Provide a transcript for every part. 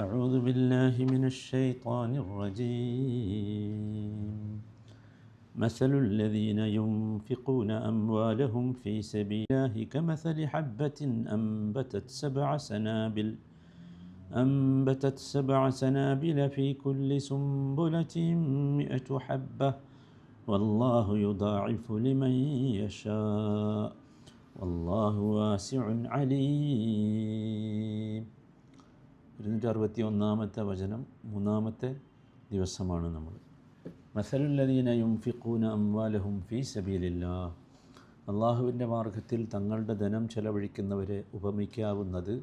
أعوذ بالله من الشيطان الرجيم. مثل الذين ينفقون أموالهم في سبيل الله كمثل حبة أنبتت سبع سنابل أنبتت سبع سنابل في كل سنبلة مئة حبة. والله يضاعف لمن يشاء والله واسع عليم. ഇരുന്നൂറ്റി അറുപത്തി ഒന്നാമത്തെ വചനം മൂന്നാമത്തെ ദിവസമാണ് നമ്മൾ. മസലുല്ലദീന യുംഫിഖൂന അംവാലഹും ഫി സബീലില്ല അള്ളാഹുവിന്റെ മാർഗത്തിൽ തങ്ങളുടെ ധനം ചെലവഴിക്കുന്നവരെ ഉപമിക്കാവുന്നത്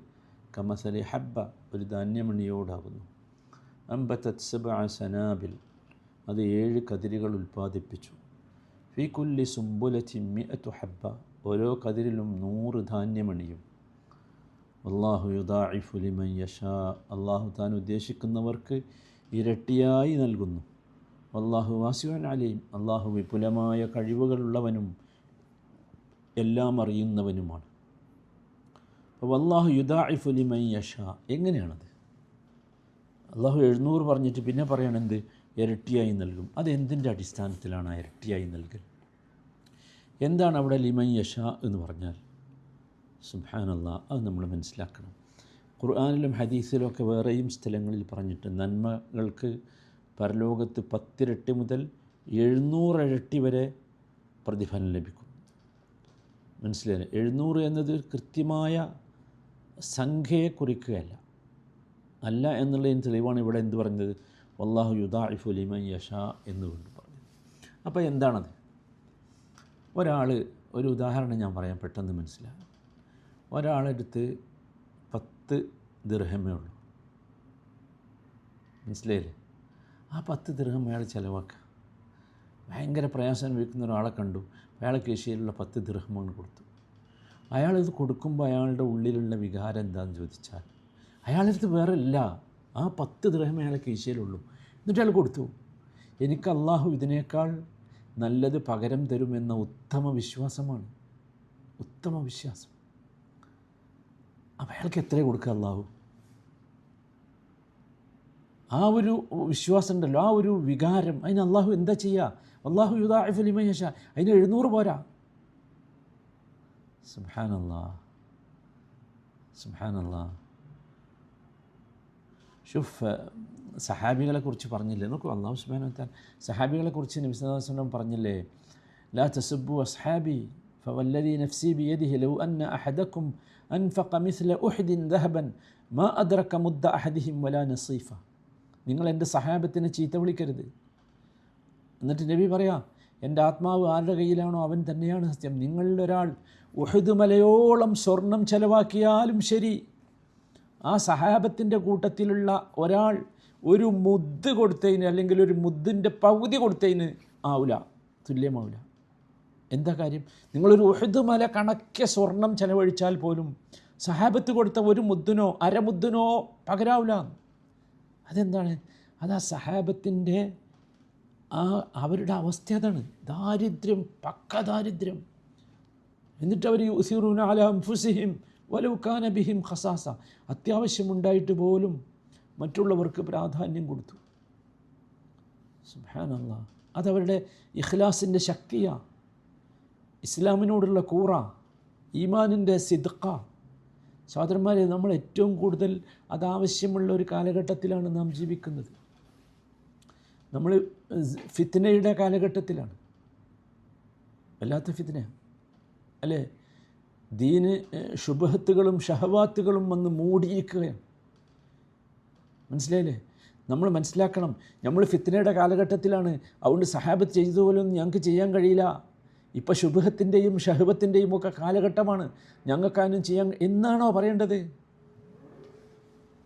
കമസലി ഹബ്ബ ഒരു ധാന്യമണിയോടാകുന്നു. അമ്പത്തത് സബ സനാബിൽ അത് ഏഴ് കതിരുകൾ ഉൽപ്പാദിപ്പിച്ചു. ഫി കുല്ലി സുംബുലത്തി മിഅത്തു ഹബ്ബ ഓരോ കതിരിലും നൂറ് ധാന്യമണിയും. അള്ളാഹു യുദാഇഫു ലിമൻ യഷാ അള്ളാഹു താൻ ഉദ്ദേശിക്കുന്നവർക്ക് ഇരട്ടിയായി നൽകുന്നു. അള്ളാഹു വാസുവൻ അലീം. അള്ളാഹു വിപുലമായ കഴിവുകളുള്ളവനും എല്ലാം അറിയുന്നവനുമാണ്. അപ്പോൾ അള്ളാഹു യുദാഇഫു ലിമൻ യഷാ എങ്ങനെയാണത്? അള്ളാഹു എഴുന്നൂറ് പറഞ്ഞിട്ട് പിന്നെ പറയണെന്ത്? ഇരട്ടിയായി നൽകും. അത് എന്തിന്റെ അടിസ്ഥാനത്തിലാണ് ഇരട്ടിയായി നൽകൽ? എന്താണ് അവിടെ ലിമൻ യഷ എന്ന് പറഞ്ഞാൽ? സുബാനല്ല അത് നമ്മൾ മനസ്സിലാക്കണം. ഖുർആാനിലും ഹദീസിലും ഒക്കെ വേറെയും സ്ഥലങ്ങളിൽ പറഞ്ഞിട്ട് നന്മകൾക്ക് പരലോകത്ത് പത്തിരട്ടി മുതൽ എഴുന്നൂറിരട്ടി വരെ പ്രതിഫലം ലഭിക്കും. മനസ്സിലായി എഴുന്നൂറ് എന്നത് കൃത്യമായ സംഖ്യയെ കുറിക്കുകയല്ല. അല്ല എന്നുള്ളതിന് തെളിവാണ് ഇവിടെ എന്ത് പറഞ്ഞത്? വല്ലാഹു യുദാഇഫു ലിമൻ യഷ എന്നുകൊണ്ട് പറഞ്ഞു അപ്പോൾ എന്താണത്? ഒരാൾ ഒരു ഉദാഹരണം ഞാൻ പറയാം പെട്ടെന്ന് മനസ്സിലാകും ഒരാളെടുത്ത് പത്ത് ദീർഘമേ ഉള്ളൂ. മനസ്സിലായില്ലേ? ആ പത്ത് ദീർഘം അയാൾ ചിലവാക്കുക. ഭയങ്കര പ്രയാസം അനുഭവിക്കുന്ന ഒരാളെ കണ്ടു. അയാളെ കേശിയിലുള്ള പത്ത് ദീർഘമാണ് കൊടുത്തു. അയാളിത് കൊടുക്കുമ്പോൾ അയാളുടെ ഉള്ളിലുള്ള വികാരം എന്താണെന്ന് ചോദിച്ചാൽ അയാളടുത്ത് വേറെ ഇല്ല ആ പത്ത് ദൃഹം അയാളെ കീശയിലുള്ളൂ. എന്നിട്ട് അയാൾ കൊടുത്തു. എനിക്ക് അള്ളാഹു ഇതിനേക്കാൾ നല്ലത് പകരം തരുമെന്ന ഉത്തമ വിശ്വാസമാണ്. ഉത്തമ വിശ്വാസം. അയാൾക്ക് എത്ര കൊടുക്കുക അള്ളാഹു ആ ഒരു വിശ്വാസം ഉണ്ടല്ലോ ആ ഒരു വികാരം അതിന് അള്ളാഹു എന്താ ചെയ്യുക അള്ളാഹു യുദാഫലിമേശ അതിന് എഴുന്നൂറ് പോരാ സുബാനല്ലാ സുബാനല്ലാ ഷുഫ് സഹാബികളെ കുറിച്ച് പറഞ്ഞില്ലേ നോക്കൂ അള്ളാഹു സുബാന സഹാബികളെ കുറിച്ച് നബിസ്വലം പറഞ്ഞില്ലേ ലാ തസുബു അസ്ഹാബി فوالذي نفسي بيده لو أن أحدكم അൻഫഖ മിസ്ല ഉഹദിൻ ദഹബൻ മാ അദ്രക മുദ്ദ അഹദിഹിം വലാ നസീഫ. നിങ്ങൾ എന്റെ സഹാബത്തിനെ ചീത്ത വിളിക്കരുത്. എന്നിട്ട് നബി പറയാം എന്റെ ആത്മാവ് ആരുടെ കയ്യിലാണോ അവൻ തന്നെയാണ് സത്യം. നിങ്ങളിൽ ഒരാൾ ഉഹദ് മലയോളം സ്വർണം ചെലവാക്കിയാലും ശരി ആ സഹാബത്തിന്റെ കൂട്ടത്തിലുള്ള ഒരാൾ ഒരു മുദ്ദ് കൊടുത്തതിന് അല്ലെങ്കിൽ ഒരു മുദ്ദിന്റെ പകുതി കൊടുത്തതിന് ആവില്ല തുല്യമാവില്ല എന്താ കാര്യം? നിങ്ങളൊരു ഉഹുദ് മല കണക്കെ സ്വർണം ചെലവഴിച്ചാൽ പോലും സഹാബത്ത് കൊടുത്ത ഒരു മുദ്ദിനോ അരമുദ്ദിനോ പകരാവില്ല. അതെന്താണ്? അത് ആ സഹാബത്തിന്റെ ആ അവരുടെ അവസ്ഥ അതാണ്. ദാരിദ്ര്യം പക്ക ദാരിദ്ര്യം. എന്നിട്ട് അവർ യുസീറൂന അലാം ഫുസിഹിം വലൗക്കാന ബിഹിം ഖസാസ. അത്യാവശ്യമുണ്ടായിട്ട് പോലും മറ്റുള്ളവർക്ക് പ്രാധാന്യം കൊടുത്തു. സുഹാനല്ല അതവരുടെ ഇഖ്ലാസിന്റെ ശക്തിയാണ് ഇസ്ലാമിനോടുള്ള കൂറ ഈമാനിന്റെ സിദ്ക്ക സഹോദരന്മാരെ നമ്മൾ ഏറ്റവും കൂടുതൽ അതാവശ്യമുള്ള ഒരു കാലഘട്ടത്തിലാണ് നാം ജീവിക്കുന്നത്. നമ്മൾ ഫിത്നയുടെ കാലഘട്ടത്തിലാണ്. വല്ലാത്ത ഫിത്ന. അല്ലേ? ദീന് ശുഭഹത്തുകളും ഷഹവാത്തുകളും വന്ന് മൂടിയിരിക്കുകയാണ്. മനസ്സിലായില്ലേ? നമ്മൾ മനസ്സിലാക്കണം നമ്മൾ ഫിത്നയുടെ കാലഘട്ടത്തിലാണ്. അതുകൊണ്ട് സഹാബത്ത് ചെയ്തതുപോലൊന്നും ഞങ്ങൾക്ക് ചെയ്യാൻ കഴിയില്ല. ഇപ്പം ശുഭത്തിന്റെയും ഷഹബത്തിന്റെയും ഒക്കെ കാലഘട്ടമാണ്. ഞങ്ങൾക്കാനും ചെയ്യാൻ എന്നാണോ പറയേണ്ടത്?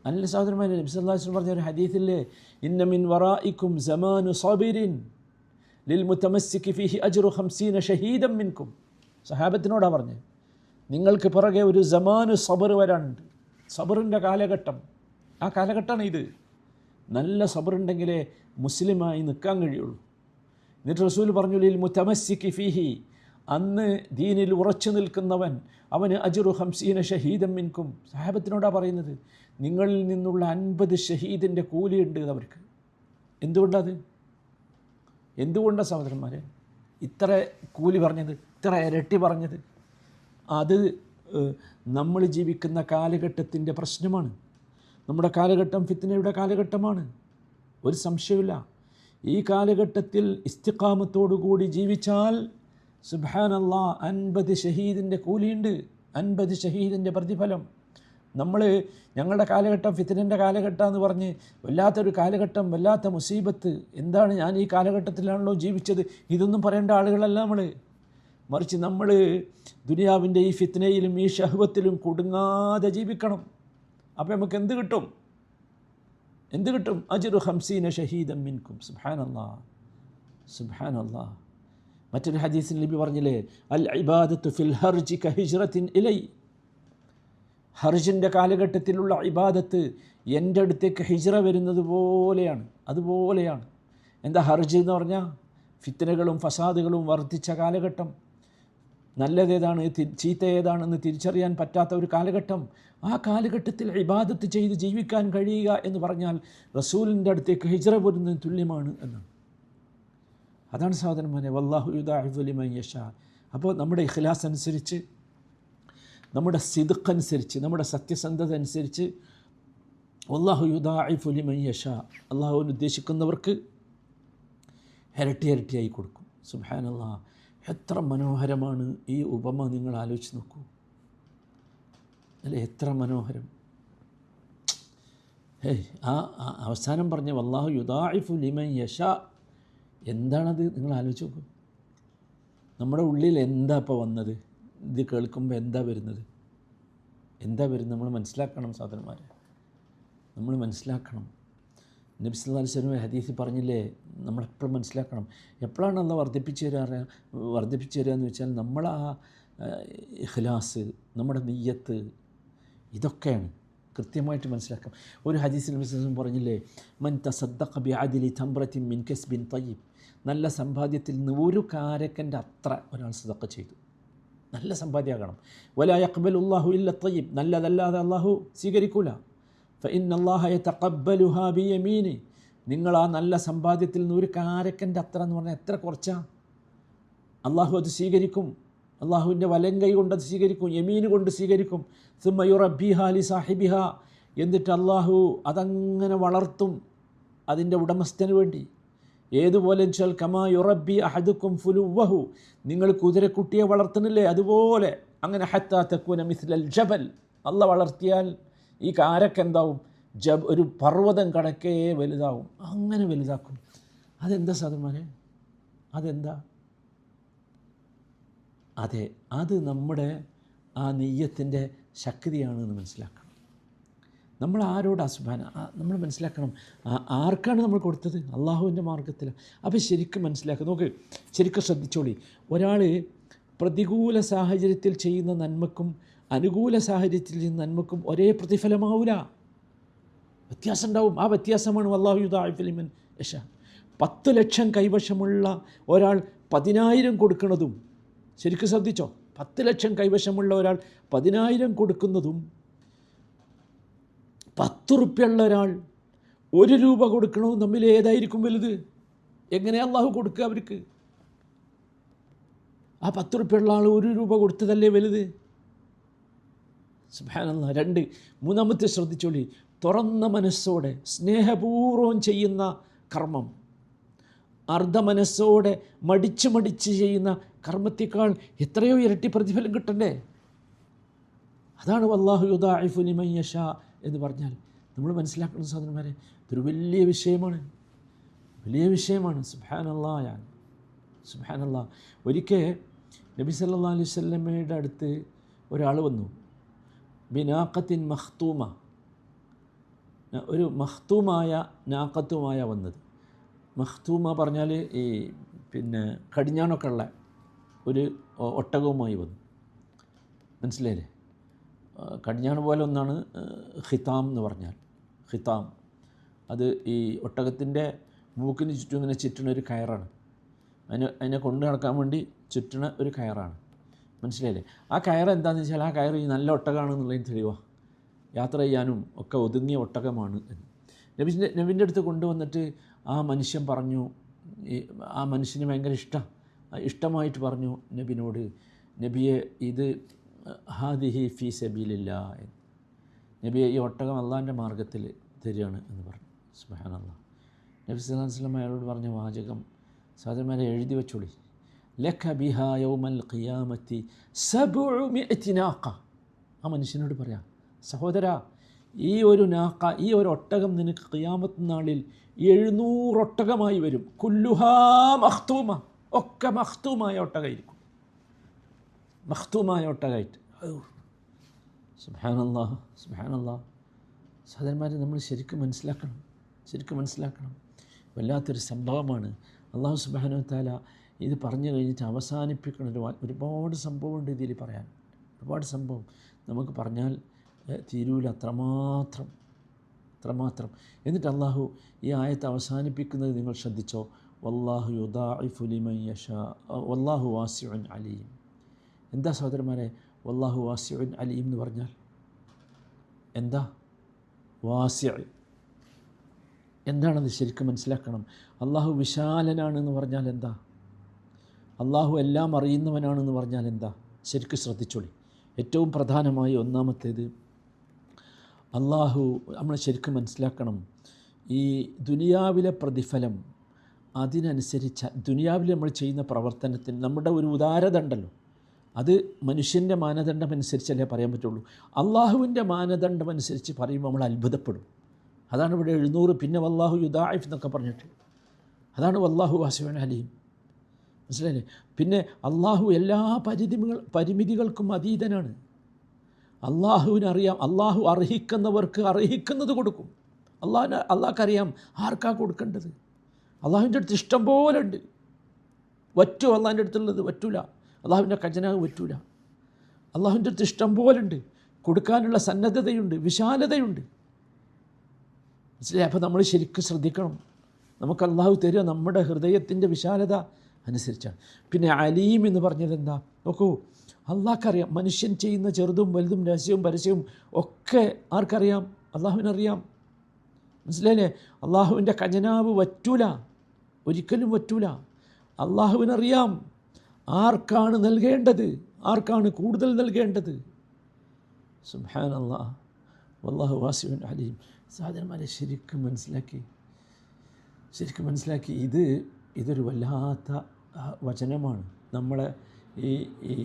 അല്ല സഹോദരന്മാരെ നബ്സല്ലാസ്ലം പറഞ്ഞ ഒരു ഹദീഫില്ലേ ഇന്നമിൻ വറായിക്കും സമാനു സബിരിൻ ലിൽ മുത്തമസ്സിക്ക് അജ്റു ഹംസീന ഷഹീദം മിൻകും. സഹാബത്തിനോടാണ് പറഞ്ഞത് നിങ്ങൾക്ക് പുറകെ ഒരു സമാനു സബർ വരാനുണ്ട്. സബറിന്റെ കാലഘട്ടം. ആ കാലഘട്ടമാണ് ഇത്. നല്ല സബറുണ്ടെങ്കിലേ മുസ്ലിമായി നിൽക്കാൻ കഴിയുള്ളൂ. എന്നിട്ട് റസൂൽ പറഞ്ഞു ലിൽ മുത്തമസ്സിക്ക് ഫിഹി. അന്ന് ദീനിൽ ഉറച്ചു നിൽക്കുന്നവൻ അവന് അജുറു ഹംസീന ഷഹീദം മിൻകും. സാഹബത്തിനോടാ പറയുന്നത് നിങ്ങളിൽ നിന്നുള്ള അൻപത് ഷഹീദിന്റെ കൂലിയുണ്ട് അവർക്ക് എന്തുകൊണ്ടത് എന്തുകൊണ്ടാണ് സഹോദരന്മാരെ? ഇത്ര കൂലി പറഞ്ഞത് ഇത്ര ഇരട്ടി പറഞ്ഞത്. അത് നമ്മൾ ജീവിക്കുന്ന കാലഘട്ടത്തിന്റെ പ്രശ്നമാണ്. നമ്മുടെ കാലഘട്ടം ഫിത്നയുടെ കാലഘട്ടമാണ്. ഒരു സംശയമില്ല ഈ കാലഘട്ടത്തിൽ ഇസ്തിക്കാമത്തോടുകൂടി ജീവിച്ചാൽ സുബാനല്ല അൻപത് ഷഹീദിന്റെ കൂലിയുണ്ട്. അൻപത് ഷഹീദിന്റെ പ്രതിഫലം. നമ്മൾ ഞങ്ങളുടെ കാലഘട്ടം ഫിത്തിനന്റെ കാലഘട്ടം എന്ന് പറഞ്ഞ് വല്ലാത്തൊരു കാലഘട്ടം വല്ലാത്ത മുസീബത്ത്. എന്താണ് ഞാൻ ഈ കാലഘട്ടത്തിലാണല്ലോ ജീവിച്ചത്? ഇതൊന്നും പറയേണ്ട ആളുകളല്ല നമ്മൾ മറിച്ച് നമ്മൾ ദുനിയാവിന്റെ ഈ ഫിത്നയിലും ഈ ഷഹ്വത്തിലും കുടുങ്ങാതെ ജീവിക്കണം. അപ്പോൾ നമുക്ക് എന്ത് കിട്ടും? എന്ത് കിട്ടും? അജുറു ഹംസീന ഷഹീദം മിൻകും. സുബാനല്ലാ സുബാനല്ലാ മറ്റൊരു ഹദീസിൽ നബി പറഞ്ഞില്ലേ അൽ ഇബാദത്തു ഫിൽ ഹർജി കഹിജ്റത്തിൻ ഇലൈ. ഹർജിന്റെ കാലഘട്ടത്തിലുള്ള ഇബാദത്ത് എന്റെ അടുത്തേക്ക് ഹിജ്റ വരുന്നത് പോലെയാണ് അതുപോലെയാണ്. എന്താ ഹർജ് എന്ന് പറഞ്ഞാൽ ഫിത്തനകളും ഫസാദുകളും വർദ്ധിച്ച കാലഘട്ടം. നല്ലതേതാണ് ചീത്ത ഏതാണെന്ന് തിരിച്ചറിയാൻ പറ്റാത്ത ഒരു കാലഘട്ടം. ആ കാലഘട്ടത്തിൽ ഇബാദത്ത് ചെയ്ത് ജീവിക്കാൻ കഴിയുക എന്ന് പറഞ്ഞാൽ റസൂലിന്റെ അടുത്തേക്ക് ഹിജറ പോരുന്നതിന് തുല്യമാണ് എന്നാണ്. അതാണ് സാധനമാനെ വല്ലാഹു യുദാഹിഫുലിമൻ യഷ അപ്പോൾ നമ്മുടെ ഇഖ്ലാസ് അനുസരിച്ച് നമ്മുടെ സിദുഖ് അനുസരിച്ച് നമ്മുടെ സത്യസന്ധത അനുസരിച്ച് വല്ലാഹു യുദാഹിഫുലിമൻ യഷ അള്ളാഹുവിന് ഉദ്ദേശിക്കുന്നവർക്ക് ഇരട്ടി ഇരട്ടിയായി കൊടുക്കും. സുബാനല്ലാ എത്ര മനോഹരമാണ് ഈ ഉപമ നിങ്ങൾ ആലോചിച്ച് നോക്കൂ. അല്ല എത്ര മനോഹരം. ഹേയ് ആ അവസാനം പറഞ്ഞ വല്ലാഹു യുദാഇഫു ലിമൻ യഷ എന്താണത് നിങ്ങൾ ആലോചിച്ച് നോക്കൂ. നമ്മുടെ ഉള്ളിൽ എന്താ ഇപ്പോൾ വന്നത്? ഇത് കേൾക്കുമ്പോൾ എന്താ വരുന്നത്? എന്താ വരുന്നത്? നമ്മൾ മനസ്സിലാക്കണം സാധനന്മാരെ. നമ്മൾ മനസ്സിലാക്കണം. നബി സ്വലമെ ഹദീസ് പറഞ്ഞില്ലേ? നമ്മളെപ്പോഴും മനസ്സിലാക്കണം. എപ്പോഴാണ് അല്ല വർദ്ധിപ്പിച്ച് തരാറ് വർദ്ധിപ്പിച്ച് തരിക എന്ന് വെച്ചാൽ നമ്മൾ ആ ഇഖ്ലാസ് നമ്മുടെ നെയ്യത്ത് ഇതൊക്കെയാണ് കൃത്യമായിട്ട് മനസ്സിലാക്കാം. ഒരു ഹദീസിൽ നബി സല്ലല്ലാഹു അലൈഹി വസല്ലം പറഞ്ഞില്ലേ മൻ തസദ്ദഖ ബിഅദ്ലി തമ്പ്രത്തിൻ മിൻ കസ്ബിൻ തയ്യിബ്. നല്ല സമ്പാദ്യത്തിൽ നിന്ന് ഒരു കാരക്കന്റെ അത്ര ഒരാൾ സദക്ക ചെയ്തു. നല്ല സമ്പാദ്യമാകണം. വല ഉള്ളാഹു ഇല്ല തയ്യിബ്. നല്ലതല്ലാതെ അള്ളാഹു സ്വീകരിക്കൂല. ഫഇൻ അള്ളാഹ ബിയമീനി. നിങ്ങൾ ആ നല്ല സമ്പാദ്യത്തിൽ നിന്ന് ഒരു കാരക്കന്റെ അത്ര എന്ന് പറഞ്ഞാൽ എത്ര കുറച്ചാണ് അള്ളാഹു അത് സ്വീകരിക്കും. അള്ളാഹുവിന്റെ കൈ കൊണ്ട് അത് സ്വീകരിക്കും. യമീന് കൊണ്ട് സ്വീകരിക്കും. സുമയുറബിഹ അലി സാഹിബിഹ. എന്നിട്ട് അള്ളാഹു അതങ്ങനെ വളർത്തും അതിന്റെ ഉടമസ്ഥന് വേണ്ടി. ഏതുപോലെ വെച്ചാൽ കമാ യുറബി അഹദുക്കും ഫുലുവഹു നിങ്ങൾ കുതിരക്കുട്ടിയെ വളർത്തുന്നില്ലേ? അതുപോലെ. അങ്ങനെ ഹത്താ തക്കൂന മിസ്ലൽ ജബൽ. അല്ല വളർത്തിയാൽ ഈ കാരക്ക് എന്താവും? ജബ് ഒരു പർവതം കണക്കേ വലുതാവും. അങ്ങനെ വലുതാക്കും. അതെന്താ സാധുമാനെ അതെന്താ? അതെ അത് നമ്മുടെ ആ നെയ്യത്തിന്റെ ശക്തിയാണെന്ന് മനസ്സിലാക്കണം. നമ്മൾ ആരോട് അസുബാന നമ്മൾ മനസ്സിലാക്കണം ആർക്കാണ് നമ്മൾ കൊടുത്തത്? അള്ളാഹുവിന്റെ മാർഗത്തിൽ അപ്പോൾ ശരിക്കും മനസ്സിലാക്കുക നോക്ക് ശരിക്കും ശ്രദ്ധിച്ചോളി. ഒരാൾ പ്രതികൂല സാഹചര്യത്തിൽ ചെയ്യുന്ന നന്മക്കും അനുകൂല സാഹചര്യത്തിൽ ചെയ്യുന്ന നന്മക്കും ഒരേ പ്രതിഫലമാവില്ല വ്യത്യാസം ഉണ്ടാവും ആ വ്യത്യാസമാണ് വല്ലാഹു യുദാഫിലിമൻ യശ. പത്ത് ലക്ഷം കൈവശമുള്ള ഒരാൾ പതിനായിരം കൊടുക്കുന്നതും ശരിക്കും ശ്രദ്ധിച്ചോ? പത്ത് ലക്ഷം കൈവശമുള്ള ഒരാൾ പതിനായിരം കൊടുക്കുന്നതും പത്ത് റുപ്യുള്ള ഒരാൾ ഒരു രൂപ കൊടുക്കണവും തമ്മിൽ ഏതായിരിക്കും വലുത്? എങ്ങനെ അള്ളാഹു കൊടുക്കുക അവർക്ക്? ആ പത്ത് റുപ്യുള്ള ആൾ ഒരു രൂപ കൊടുത്തതല്ലേ വലുത്? സുബാനല്ല രണ്ട്. മൂന്നാമത്തെ ശ്രദ്ധിച്ചോളി. തുറന്ന മനസ്സോടെ സ്നേഹപൂർവം ചെയ്യുന്ന കർമ്മം. അർദ്ധ മനസ്സോടെ മടിച്ച് മടിച്ച് ചെയ്യുന്ന കർമ്മത്തേക്കാൾ എത്രയോ ഇരട്ടി പ്രതിഫലം കിട്ടണ്ടേ? അതാണ് വല്ലാഹു യശാ എന്ന് പറഞ്ഞാൽ. നമ്മൾ മനസ്സിലാക്കുന്ന സാധനന്മാരെ ഇതൊരു വലിയ വിഷയമാണ്. വലിയ വിഷയമാണ്. സുബാനല്ലാ ഞാൻ സുബാനല്ലാ ഒരിക്കൽ നബി സല്ലാ അലൈഹി സ്വല്ലമ്മയുടെ അടുത്ത് ഒരാൾ വന്നു. ബിനാക്കത്തിൻ മഖ്തൂമ. ഒരു മഖ്തൂമായ നാക്കത്തുമായ വന്നത്. മഖ്തൂമ പറഞ്ഞാൽ ഈ പിന്നെ കടിഞ്ഞാണൊക്കെ ഉള്ള ഒരു ഒട്ടകവുമായി വന്നു. മനസ്സിലായില്ലേ? കടിഞ്ഞാണ് പോലെ ഒന്നാണ് ഹിതാം എന്ന് പറഞ്ഞാൽ. ഹിതാം അത് ഈ ഒട്ടകത്തിന്റെ മൂക്കിന് ചുറ്റും ഇങ്ങനെ ചുറ്റുന്ന ഒരു കയറാണ്. അതിനെ അതിനെ കൊണ്ടു നടക്കാൻ വേണ്ടി ചുറ്റണ ഒരു കയറാണ്. മനസ്സിലായില്ലേ? ആ കയർ എന്താണെന്ന് വെച്ചാൽ ആ കയർ ഈ നല്ല ഒട്ടകമാണെന്നുള്ളതിന് തെളിവാണ് യാത്ര ചെയ്യാനും ഒക്കെ ഒതുങ്ങിയ ഒട്ടകമാണ് എന്ന്. നബിന്റെ നബിന്റെ അടുത്ത് കൊണ്ടുവന്നിട്ട് ആ മനുഷ്യൻ പറഞ്ഞു ആ മനുഷ്യന് ഭയങ്കര ഇഷ്ടം. ഇഷ്ടമായിട്ട് പറഞ്ഞു നബിനോട് നബിയെ ഇത് ഹാദിഹി ഫി സബീലില്ല എന്ന്. നബിയെ ഈ ഒട്ടകം അള്ളാന്റെ മാർഗത്തിൽ തരികയാണ് എന്ന് പറഞ്ഞു. അള്ളാഹ് നബി അലൈഹി വസല്ലം അയാളോട് പറഞ്ഞ വാചകം സാധാരണ എഴുതി വെച്ചോളി. ലഖ ബിഹ യൗമൽ ഖിയാമത്തി സബുനാക്ക ആ മനുഷ്യനോട് പറയാം സഹോദര ഈ ഒരു നാക്ക ഈ ഒരു ഒട്ടകം നിനക്ക് ഖിയാമത്ത് നാളിൽ എഴുന്നൂറൊട്ടകമായി വരും. കുല്ലുഹാ മഖ്തൂമ ഒക്കെ മഖ്തൂമായ ഒട്ടകമായിരിക്കും. മഖ്തൂമായ ഒട്ടകമായിട്ട്. സുബാനല്ലാ സുബാനല്ലാ സഹോദരന്മാരെ നമ്മൾ ശരിക്കും മനസ്സിലാക്കണം ശരിക്കും മനസ്സിലാക്കണം. വല്ലാത്തൊരു സംഭവമാണ്. അള്ളാഹു സുബാനു താല ഇത് പറഞ്ഞു കഴിഞ്ഞിട്ട് അവസാനിപ്പിക്കണം. ഒരു ഒരുപാട് സംഭവമുണ്ട് ഇതിൽ പറയാൻ. ഒരുപാട് സംഭവം. നമുക്ക് പറഞ്ഞാൽ തീരൂല അത്രമാത്രം അത്രമാത്രം. എന്നിട്ട് അള്ളാഹു ഈ ആയത്ത് അവസാനിപ്പിക്കുന്നത് നിങ്ങൾ ശ്രദ്ധിച്ചോ? വല്ലാഹു യുദാഇഫു ലിമൻ യഷാ വല്ലാഹു വാസിഉൻ അലീം. എന്താ സഹോദരന്മാരെ? വല്ലാഹു വാസിഉൻ അലീം എന്ന് പറഞ്ഞാൽ? എന്താ? വാസിഅ എന്താണത് ശരിക്കും മനസ്സിലാക്കണം. അള്ളാഹു വിശാലനാണെന്ന് പറഞ്ഞാൽ എന്താ? അള്ളാഹു എല്ലാം അറിയുന്നവനാണെന്ന് പറഞ്ഞാൽ എന്താ? ശരിക്കും ശ്രദ്ധിച്ചോളി. ഏറ്റവും പ്രധാനമായി ഒന്നാമത്തേത് അള്ളാഹു നമ്മൾ ശരിക്കും മനസ്സിലാക്കണം. ഈ ദുനിയാവിലെ പ്രതിഫലം അതിനനുസരിച്ച് ദുനിയാവിൽ നമ്മൾ ചെയ്യുന്ന പ്രവർത്തനത്തിന് നമ്മുടെ ഒരു ഉദാരത ഉണ്ടല്ലോ. അത് മനുഷ്യന്റെ മാനദണ്ഡം അനുസരിച്ചല്ലേ പറയാൻ പറ്റുള്ളൂ. അള്ളാഹുവിന്റെ മാനദണ്ഡം അനുസരിച്ച് പറയുമ്പോൾ നമ്മൾ അത്ഭുതപ്പെടും. അതാണ് ഇവിടെ എഴുന്നൂറ് പിന്നെ വല്ലാഹു യുദായിഫ് എന്നൊക്കെ പറഞ്ഞിട്ട്. അതാണ് വല്ലാഹു വാസുവൻ അലീം. മനസ്സിലായില്ലേ? പിന്നെ അള്ളാഹു എല്ലാ പരിധികൾ പരിമിതികൾക്കും അതീതനാണ്. അള്ളാഹുവിനറിയാം അള്ളാഹു അർഹിക്കുന്നവർക്ക് അർഹിക്കുന്നത് കൊടുക്കും. അള്ളാഹിന് അള്ളാഹ്ക്കറിയാം ആർക്കാ കൊടുക്കേണ്ടത്? അള്ളാഹുവിന്റെ അടുത്ത് ഇഷ്ടം പോലെ ഉണ്ട് വറ്റു അള്ളാഹിന്റെ അടുത്തുള്ളത്? വറ്റൂല അള്ളാഹുവിന്റെ ഖജനാവ് വറ്റൂല അള്ളാഹുവിന്റെ അടുത്ത് ഇഷ്ടം പോലെ ഉണ്ട് കൊടുക്കാനുള്ള സന്നദ്ധതയുണ്ട് വിശാലതയുണ്ട്. മനസ്സിലായി? അപ്പോൾ നമ്മൾ ശരിക്കും ശ്രദ്ധിക്കണം. നമുക്ക് അള്ളാഹു തരിക നമ്മുടെ ഹൃദയത്തിന്റെ വിശാലത അനുസരിച്ചാണ്. പിന്നെ അലീം എന്ന് പറഞ്ഞത് എന്താ? നോക്കൂ അള്ളാഹ്ക്കറിയാം മനുഷ്യൻ ചെയ്യുന്ന ചെറുതും വലുതും രഹസ്യവും പരസ്യവും ഒക്കെ ആർക്കറിയാം? അള്ളാഹുവിനറിയാം. മനസ്സിലായില്ലേ? അള്ളാഹുവിന്റെ ഖജനാവ് വറ്റൂല ഒരിക്കലും വറ്റൂല. അള്ളാഹുവിനറിയാം ആർക്കാണ് നൽകേണ്ടത് ആർക്കാണ് കൂടുതൽ നൽകേണ്ടത്. സുഹാൻ അള്ളാഹ് വല്ലാഹു വാസുവിൻ അലീം. സാധനമാരെ ശരിക്കും മനസ്സിലാക്കി ശരിക്കും മനസ്സിലാക്കി ഇത് ഇതൊരു വല്ലാത്ത വചനമാണ്. നമ്മളെ ഈ ഈ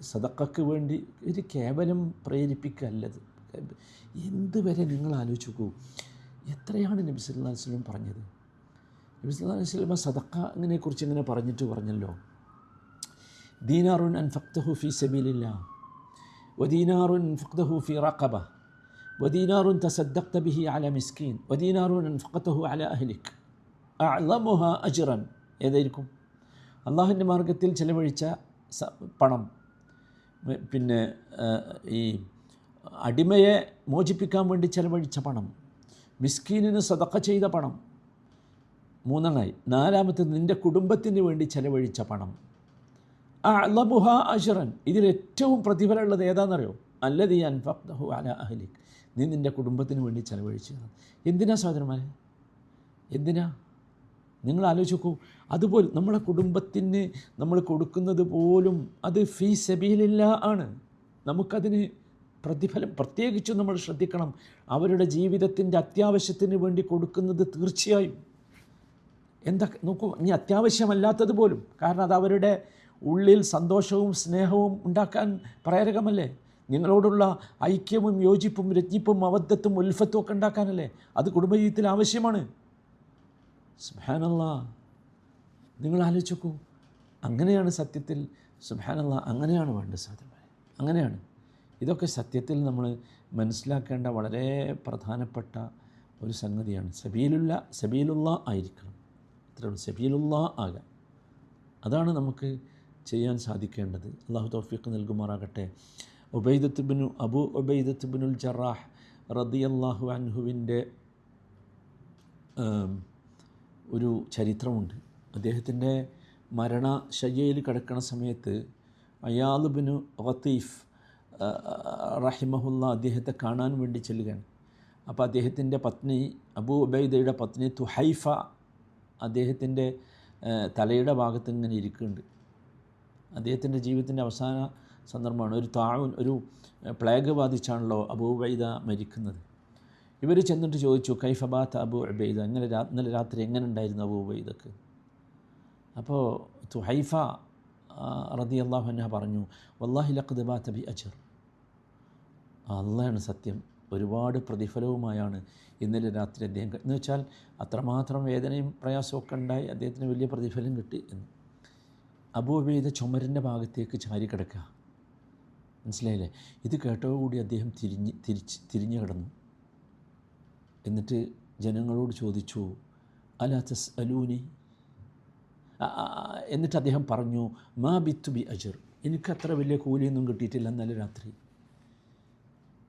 സതക്കക്ക് വേണ്ടി ഇത് കേവലം പ്രേരിപ്പിക്കല്ലത് എന്തുവരെ നിങ്ങൾ ആലോചിക്കൂ നോക്കൂ എത്രയാണ് നബി വസ്ലം പറഞ്ഞത്? നബി വസ്ലമ സതക്ക കുറിച്ച് ഇങ്ങനെ പറഞ്ഞിട്ട് പറഞ്ഞല്ലോ. ദീനാറുൻ അൻ ഫക്തഹു ഫി സബീലില്ല വദീനാറുൻ ഫക്തഹു ഫി റഖബ. വദീനാറുൻ തസദ്ദഖ്ത ബിഹി അല മിസ്കീൻ. വദീനാറുൻ അൻ ഫക്തഹു അല അഹ്ലിഖ് അലമുഹ അജിറൻ. ഏതായിരിക്കും? അള്ളാഹുവിന്റെ മാർഗത്തിൽ ചെലവഴിച്ച പണം. പിന്നെ ഈ അടിമയെ മോചിപ്പിക്കാൻ വേണ്ടി ചെലവഴിച്ച പണം. മിസ്കീനിന് സതക്ക ചെയ്ത പണം. മൂന്നെണ്ണായി. നാലാമത്തത് നിന്റെ കുടുംബത്തിന് വേണ്ടി ചെലവഴിച്ച പണം. അലമുഹ അഷറൻ ഇതിലേറ്റവും പ്രതിഫലമുള്ളത് ഏതാണെന്നറിയോ? അല്ലദീ അൻഫഹു അല അഹലിക്. നീ നിന്റെ കുടുംബത്തിന് വേണ്ടി ചെലവഴിച്ചു എന്തിനാ സഹോദരന്മാരെ? എന്തിനാ? നിങ്ങൾ ആലോചിച്ച് നോക്കൂ അതുപോലെ നമ്മളെ കുടുംബത്തിന് നമ്മൾ കൊടുക്കുന്നത് പോലും അത് ഫീ സബീലില്ല ആണ്. നമുക്കതിന് പ്രതിഫലം പ്രത്യേകിച്ചും നമ്മൾ ശ്രദ്ധിക്കണം അവരുടെ ജീവിതത്തിന്റെ അത്യാവശ്യത്തിന് വേണ്ടി കൊടുക്കുന്നത് തീർച്ചയായും. എന്താ നോക്കൂ ഇനി അത്യാവശ്യമല്ലാത്തത് പോലും കാരണം അത് അവരുടെ ഉള്ളിൽ സന്തോഷവും സ്നേഹവും ഉണ്ടാക്കാൻ പ്രേരകമല്ലേ? നിങ്ങളോടുള്ള ഐക്യവും യോജിപ്പും രജ്ഞിപ്പും അവദ്ധത്തും ഉൽഫത്തും ഒക്കെ ഉണ്ടാക്കാനല്ലേ? അത് കുടുംബജീവിതത്തിൽ ആവശ്യമാണ്. സുബാനല്ല നിങ്ങൾ ആലോചിച്ച് അങ്ങനെയാണ് സത്യത്തിൽ സുബാനല്ല അങ്ങനെയാണ് വേണ്ട സാധനമായി അങ്ങനെയാണ്. ഇതൊക്കെ സത്യത്തിൽ നമ്മൾ മനസ്സിലാക്കേണ്ട വളരെ പ്രധാനപ്പെട്ട ഒരു സംഗതിയാണ്. സബീലുള്ള സബീലുള്ള ആയിരിക്കണം. അത്രയുള്ളൂ സബീലുള്ള ആകാം അതാണ് നമുക്ക് ചെയ്യാൻ സാധിക്കേണ്ടത്. അള്ളാഹു തൗഫീഖ് നൽകുമാറാകട്ടെ. ഉബൈദത്തുബിനു അബു ഉബൈദത്തുബിനുൽ ജറാഹ് റദിയല്ലാഹു അൻഹുവിന്റെ ഒരു ചരിത്രമുണ്ട്. അദ്ദേഹത്തിന്റെ മരണശയ്യയിൽ കിടക്കുന്ന സമയത്ത് അയാളുബിനു വത്തീഫ് റഹിമഹുല്ല അദ്ദേഹത്തെ കാണാൻ വേണ്ടി ചെല്ലുകയാണ്. അപ്പോൾ അദ്ദേഹത്തിന്റെ പത്നി അബൂ ഉബൈദയുടെ പത്നി തുഹൈഫ അദ്ദേഹത്തിന്റെ തലയുടെ ഭാഗത്ത് ഇങ്ങനെ ഇരിക്കുന്നുണ്ട്. അദ്ദേഹത്തിന്റെ ജീവിതത്തിന്റെ അവസാന സന്ദർഭമാണ്. ഒരു താഴ് ഒരു പ്ലേഗ് ബാധിച്ചാണല്ലോ അബൂബൈദ മരിക്കുന്നത്. ഇവർ ചെന്നിട്ട് ചോദിച്ചു കൈഫബാത്ത് അബു ഉബൈദ? ഇങ്ങനെ രാ ഇന്നലെ രാത്രി എങ്ങനെ ഉണ്ടായിരുന്നു അബു ഉബൈദക്ക്? അപ്പോൾ തുഹൈഫ റതി അള്ളാഹു അന്ന പറഞ്ഞു വല്ലാഹി ലഖദ് തബി അജർ. അള്ളാഹാണ് സത്യം ഒരുപാട് പ്രതിഫലവുമായാണ് ഇന്നലെ രാത്രി അദ്ദേഹം എന്ന് വെച്ചാൽ അത്രമാത്രം വേദനയും പ്രയാസമൊക്കെ ഉണ്ടായി അദ്ദേഹത്തിന് വലിയ പ്രതിഫലം കിട്ടി എന്ന്. അബൂബെയ്ത ചുമരിന്റെ ഭാഗത്തേക്ക് ചാരി കിടക്കുക. മനസ്സിലായില്ലേ? ഇത് കേട്ടോ കൂടി അദ്ദേഹം തിരിഞ്ഞ് തിരിച്ച് തിരിഞ്ഞു കിടന്നു. എന്നിട്ട് ജനങ്ങളോട് ചോദിച്ചു അലാ തസ് അലൂനി എന്നിട്ട് അദ്ദേഹം പറഞ്ഞു മാ ബിത്തു ബി അജർ. എനിക്ക് അത്ര വലിയ കൂലിയൊന്നും കിട്ടിയിട്ടില്ല ഇന്നലെ രാത്രി.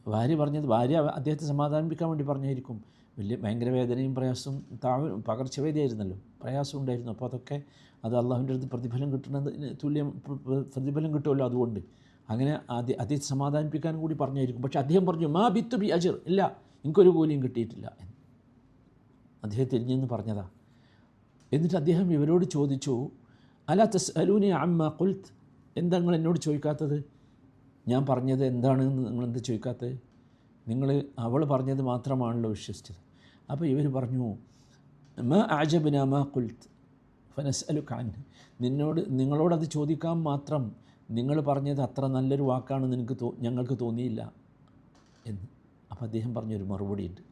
ഭാര്യ പറഞ്ഞത് ഭാര്യ അദ്ദേഹത്തെ സമാധാനിപ്പിക്കാൻ വേണ്ടി പറഞ്ഞായിരിക്കും. വലിയ ഭയങ്കര വേദനയും പ്രയാസവും താഴ് പകർച്ചവേദിയായിരുന്നല്ലോ പ്രയാസം ഉണ്ടായിരുന്നു. അപ്പോൾ അതൊക്കെ അത് അള്ളാഹുവിന്റെ അടുത്ത് പ്രതിഫലം കിട്ടുന്ന തുല്യം പ്രതിഫലം കിട്ടുമല്ലോ അതുകൊണ്ട്. അങ്ങനെ അദ്ദേഹത്തെ സമാധാനിപ്പിക്കാനും കൂടി പറഞ്ഞായിരിക്കും. പക്ഷേ അദ്ദേഹം പറഞ്ഞു മാ ബിത്തു ബി അജർ. ഇല്ല. എനിക്കൊരു കൂലിയും കിട്ടിയിട്ടില്ല. അദ്ദേഹം തിരിഞ്ഞെന്ന് പറഞ്ഞതാ. എന്നിട്ട് അദ്ദേഹം ഇവരോട് ചോദിച്ചു അല തസ് അലൂനി അമ്മ കുൽത്ത് എന്താ നിങ്ങൾ എന്നോട് ചോദിക്കാത്തത്? ഞാൻ പറഞ്ഞത് എന്താണെന്ന് നിങ്ങളെന്ത് ചോദിക്കാത്തത്? നിങ്ങൾ അവൾ പറഞ്ഞത് മാത്രമാണല്ലോ വിശ്വസിച്ചത്. അപ്പോൾ ഇവർ പറഞ്ഞു മ ആജബിന മ കുൽത്ത് ഫനസ് അലു ഖാൻ നിന്നോട് നിങ്ങളോടത് ചോദിക്കാൻ മാത്രം നിങ്ങൾ പറഞ്ഞത് അത്ര നല്ലൊരു വാക്കാണെന്ന് എനിക്ക് തോ ഞങ്ങൾക്ക് തോന്നിയില്ല എന്ന്. അപ്പോൾ അദ്ദേഹം പറഞ്ഞൊരു മറുപടിയുണ്ട്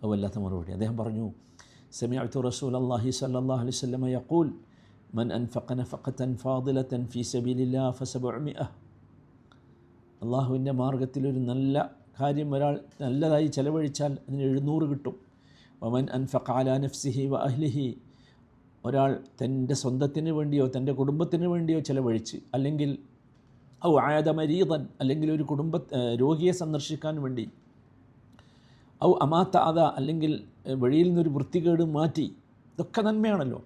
അത് വല്ലാത്ത മറുപടി അദ്ദേഹം പറഞ്ഞു سمعت رسول الله صلى الله عليه وسلم يقول من أنفق نفقة فاضلة في سبيل الله فسبعمائة അള്ളാഹുവിൻ്റെ മാർഗത്തിൽ ഒരു നല്ല കാര്യം ഒരാൾ നല്ലതായി ചെലവഴിച്ചാൽ അതിന് എഴുന്നൂറ് കിട്ടും വമൻ അൻഫഖ അല നഫ്സിഹി വ അഹ്ലിഹി ഒരാൾ തൻ്റെ സ്വന്തത്തിന് വേണ്ടിയോ തൻ്റെ കുടുംബത്തിന് വേണ്ടിയോ ചെലവഴിച്ച് അല്ലെങ്കിൽ ഔ ആയത മരീതൻ അല്ലെങ്കിൽ ഒരു കുടുംബ രോഗിയെ സന്ദർശിക്കാൻ വേണ്ടി. ഔ അമാത്ത അത അല്ലെങ്കിൽ വഴിയിൽ നിന്നൊരു വൃത്തികേട് മാറ്റി. ഇതൊക്കെ നന്മയാണല്ലോ.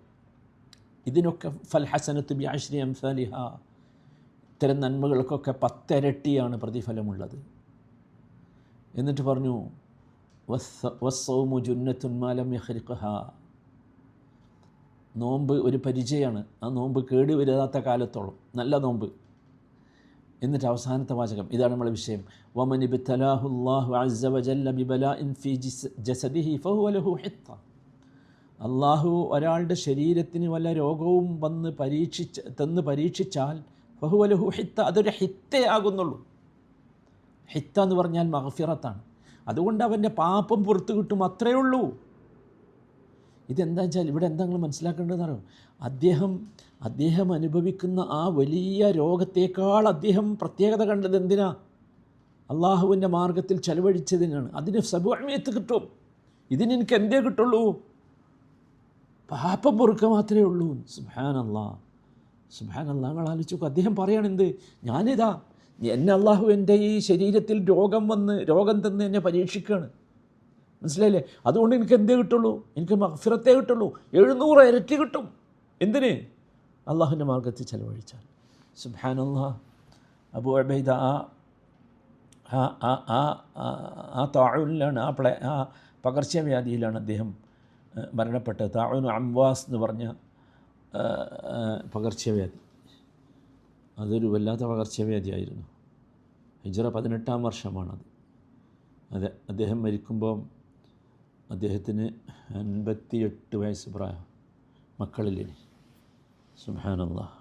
ഇതിനൊക്കെ ഫൽ ഹസനത്ത് ബി അംസാലിഹ. ഇത്തരം നന്മകൾക്കൊക്കെ പത്തിരട്ടിയാണ് പ്രതിഫലമുള്ളത്. എന്നിട്ട് പറഞ്ഞു വസ്സൗമു നോമ്പ് ഒരു പരിചയമാണ് ആ നോമ്പ് കേടുവരാത്ത കാലത്തോളം. നല്ല നോമ്പ്. എന്നിട്ട് അവസാനത്തെ വാചകം. ഇതാണ് നമ്മുടെ വിഷയം. ഫഹുവ ലഹു ഹിത്ത. അള്ളാഹു ഒരാളുടെ ശരീരത്തിന് വല്ല രോഗവും വന്ന് പരീക്ഷിച്ച് തന്ന് പരീക്ഷിച്ചാൽ ഫഹുവ ലഹു ഹിത്ത അതൊരു ഹിത്തേ ആകുന്നുള്ളൂ. ഹിത്ത എന്ന് പറഞ്ഞാൽ മഹഫിറത്താണ് അതുകൊണ്ട് അവന്റെ പാപം പുറത്തു കിട്ടും അത്രയേ ഉള്ളൂ. ഇതെന്താ വെച്ചാൽ ഇവിടെ എന്താ നിങ്ങൾ മനസ്സിലാക്കേണ്ടതെന്ന് അദ്ദേഹം അദ്ദേഹം അനുഭവിക്കുന്ന ആ വലിയ രോഗത്തേക്കാൾ അദ്ദേഹം പ്രത്യേകത കണ്ടത് എന്തിനാ? അള്ളാഹുവിന്റെ മാർഗത്തിൽ ചെലവഴിച്ചതിനാണ്. അതിന് സബുഅമയത്ത് കിട്ടും. ഇതിന് എനിക്ക് എന്തേ കിട്ടുള്ളൂ? പാപം പൊറുക്ക മാത്രമേ ഉള്ളൂ. സുബാൻ അല്ലാ ഞങ്ങൾ ആലോചിച്ചു അദ്ദേഹം പറയണെന്ത് ഞാനിതാ എന്നെ അള്ളാഹു എന്റെ ഈ ശരീരത്തിൽ രോഗം വന്ന് രോഗം തന്ന് എന്നെ പരീക്ഷിക്കുകയാണ്. മനസ്സിലായില്ലേ? അതുകൊണ്ട് എനിക്ക് എന്തേ കിട്ടുള്ളൂ? എനിക്ക് മഹഫിറത്തേ കിട്ടുള്ളൂ. എഴുന്നൂറ് ഇരട്ടി കിട്ടും. എന്തിന്? അള്ളാഹുവിന്റെ മാർഗത്തിൽ ചെലവഴിച്ചാൽ. സുബാനല്ലാ അബു അബൈദ ആ ആ ആ ആ താഴൂലിലാണ് ആ പ്ലേ ആ പകർച്ചവ്യാധിയിലാണ് അദ്ദേഹം മരണപ്പെട്ടത്. താഴൂന് അംവാസ് എന്ന് പറഞ്ഞ പകർച്ചവ്യാധി. അതൊരു വല്ലാത്ത പകർച്ചവ്യാധിയായിരുന്നു. ഹിജറ പതിനെട്ടാം വർഷമാണത്. അതെ അദ്ദേഹം മരിക്കുമ്പോൾ അദ്ദേഹത്തിന് അൻപത്തിയെട്ട് വയസ്സ് പ്രായം. മക്കളില്ലേ? സുഹാനുള്ള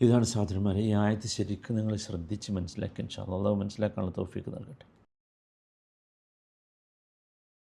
ഇതാണ് സാധനന്മാരെ ഈ ആയത്ത് ശരിക്കും നിങ്ങൾ ശ്രദ്ധിച്ച് ഇൻഷാ അള്ളാഹ് മനസ്സിലാക്കാനുള്ള തോഫിക്ക് നൽകട്ടെ.